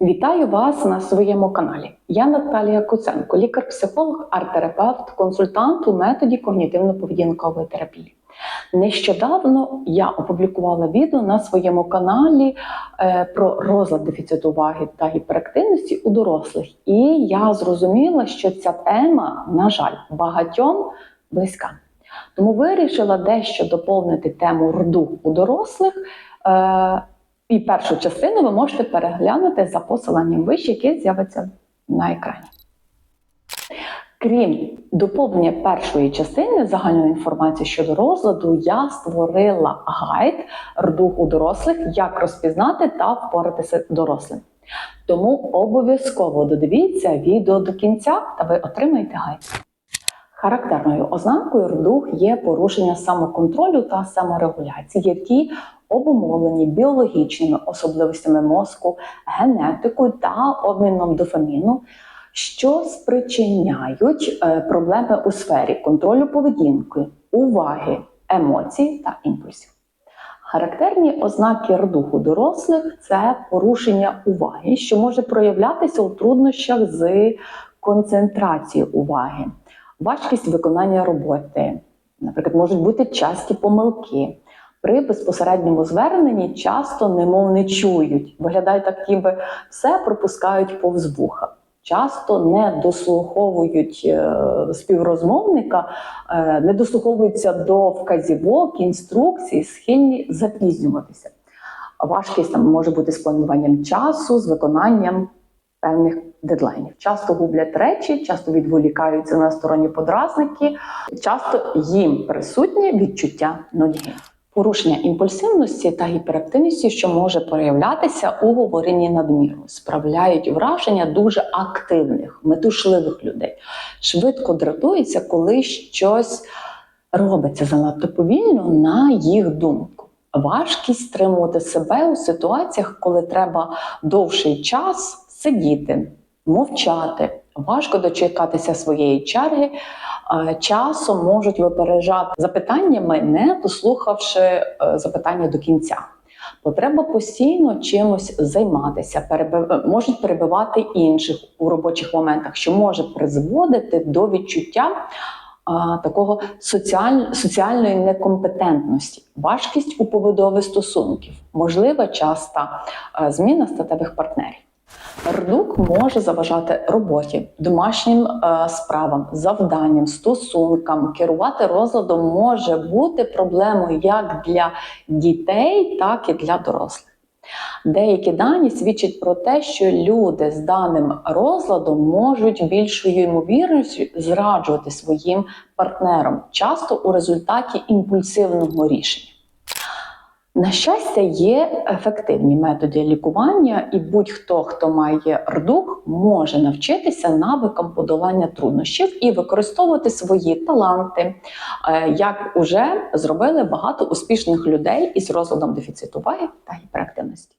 Вітаю вас на своєму каналі. Я Наталія Куценко, лікар-психолог, арт-терапевт, консультант у методі когнітивно-поведінкової терапії. Нещодавно я опублікувала відео на своєму каналі е, про розлад дефіциту уваги та гіперактивності у дорослих. І я зрозуміла, що ця тема, на жаль, багатьом близька. Тому вирішила дещо доповнити тему рду у дорослих. І першу частину ви можете переглянути за посиланням вище, яке з'явиться на екрані. Крім доповнення першої частини загальної інформації щодо розладу, я створила гайд рдух у дорослих, як розпізнати та впоратися дорослим. Тому обов'язково додивіться відео до кінця, та ви отримаєте гайд. Характерною ознакою рдух є порушення самоконтролю та саморегуляції, які обумовлені біологічними особливостями мозку, генетикою та обміном дофаміну, що спричиняють е, проблеми у сфері контролю поведінки, уваги, емоцій та імпульсів. Характерні ознаки рдуху дорослих це порушення уваги, що може проявлятися у труднощах з концентрацією уваги, важкість виконання роботи, наприклад, можуть бути часті помилки. При безпосередньому зверненні часто немов не чують, виглядає так, ніби все пропускають повз вуха. Часто не дослуховують е, співрозмовника, е, не дослуховуються до вказівок, інструкцій, схильні запізнюватися. Важкість там може бути з плануванням часу, з виконанням певних дедлайнів. Часто гублять речі, часто відволікаються на сторонні подразники, часто їм присутнє відчуття нудьги. Порушення імпульсивності та гіперактивності, що може проявлятися у говоренні надміру, справляють враження дуже активних, метушливих людей. Швидко дратуються, коли щось робиться занадто повільно, на їх думку. Важкість стримувати себе у ситуаціях, коли треба довший час сидіти, мовчати, важко дочекатися своєї черги. Часом можуть випереджати запитаннями, не дослухавши е, запитання до кінця. Потреба постійно чимось займатися, перебив... можуть перебивати інших у робочих моментах, що може призводити до відчуття а, такого соціаль... соціальної некомпетентності, важкість у побудові стосунків, можлива часта зміна статевих партнерів. Рдук може заважати роботі, домашнім е, справам, завданням, стосункам. Керувати розладом може бути проблемою як для дітей, так і для дорослих. Деякі дані свідчать про те, що люди з даним розладом можуть більшою ймовірністю зраджувати своїм партнерам, часто у результаті імпульсивного рішення. На щастя, є ефективні методи лікування, і будь-хто, хто має рдух, може навчитися навикам подолання труднощів і використовувати свої таланти, е, як уже зробили багато успішних людей із розладом дефіциту уваги та гіперактивності.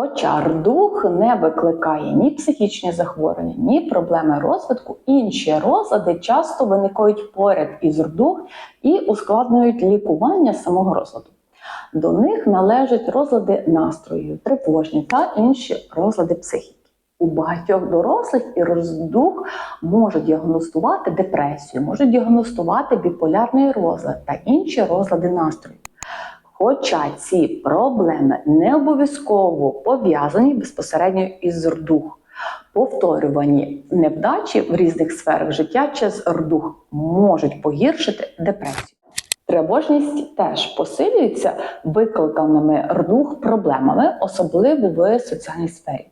Хоча рдух не викликає ні психічні захворювання, ні проблеми розвитку, інші розлади часто виникають поряд із рдух і ускладнюють лікування самого розладу. До них належать розлади настрою, тривожні та інші розлади психіки. У багатьох дорослих і роздух можуть діагностувати депресію, можуть діагностувати біполярний розлад та інші розлади настрою. Хоча ці проблеми не обов'язково пов'язані безпосередньо із рдух. Повторювані невдачі в різних сферах життя через рдух можуть погіршити депресію. Тривожність теж посилюється викликаними рдух проблемами, особливо в соціальній сфері.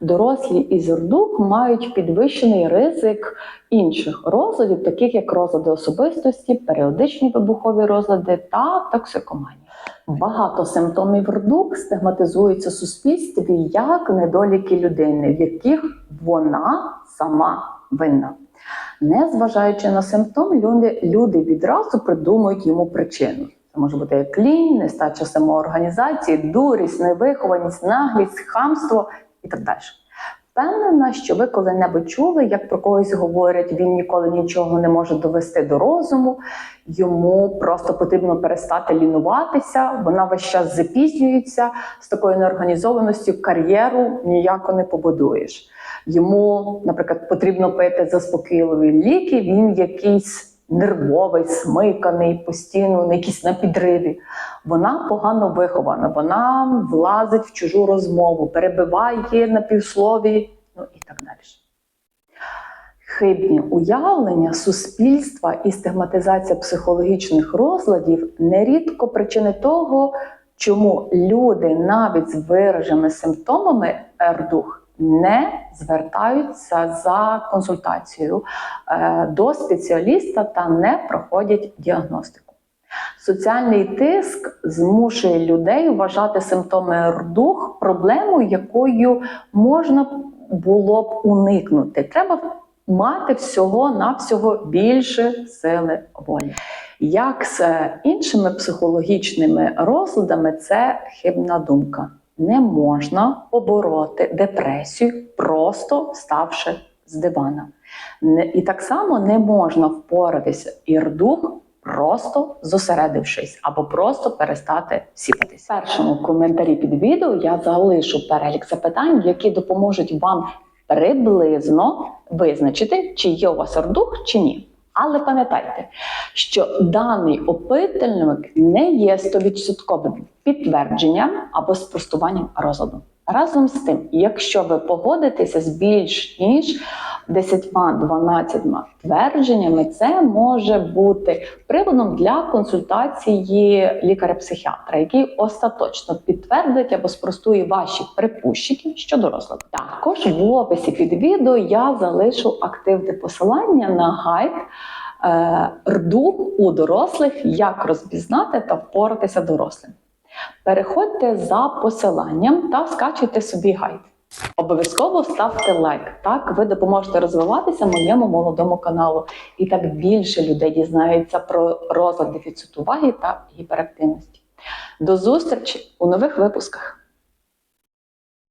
Дорослі із рдух мають підвищений ризик інших розладів, таких як розлади особистості, періодичні вибухові розлади та токсикоманія. Багато симптомів рдук стигматизуються суспільстві як недоліки людини, в яких вона сама винна. Незважаючи на симптом, люди, люди відразу придумують йому причину. Це може бути як лінь, нестача самоорганізації, дурість, невихованість, наглість, хамство і так далі. Впевнена, що ви коли-небудь чули, як про когось говорять, він ніколи нічого не може довести до розуму, йому просто потрібно перестати лінуватися, вона весь час запізнюється з такою неорганізованістю, кар'єру ніяко не побудуєш. Йому, наприклад, потрібно пити заспокійливі ліки, він якийсь нервовий, смиканий, постійно на якийсь на підриві. Вона погано вихована, вона влазить в чужу розмову, перебиває на півслові, ну і так далі. Хибні уявлення суспільства і стигматизація психологічних розладів нерідко причини того, чому люди навіть з вираженими симптомами РДУХ не звертаються за консультацією е, до спеціаліста та не проходять діагностику. Соціальний тиск змушує людей вважати симптоми РДУХ проблемою, якою можна було б уникнути. Треба мати всього навсього більше сили волі. Як з іншими психологічними розладами, це хибна думка. Не можна побороти депресію, просто ставши з дивана. І так само не можна впоратися ірдух, просто зосередившись або просто перестати сіпатись. В першому коментарі під відео я залишу перелік запитань, які допоможуть вам приблизно визначити, чи є у вас ордух, чи ні. Але пам'ятайте, що даний опитальник не є 100% підтвердженням або спростуванням розладу. Разом з тим, якщо ви погодитеся з більш ніж 10-12 твердженнями, це може бути приводом для консультації лікаря-психіатра, який остаточно підтвердить або спростує ваші припущення щодо розладу. Також в описі під відео я залишу активне посилання на гайд е, рду у дорослих, як розпізнати та впоратися дорослим. Переходьте за посиланням та скачуйте собі гайд. Обов'язково ставте лайк. Так ви допоможете розвиватися моєму молодому каналу. І так більше людей дізнається про розлад дефіциту уваги та гіперактивності. До зустрічі у нових випусках!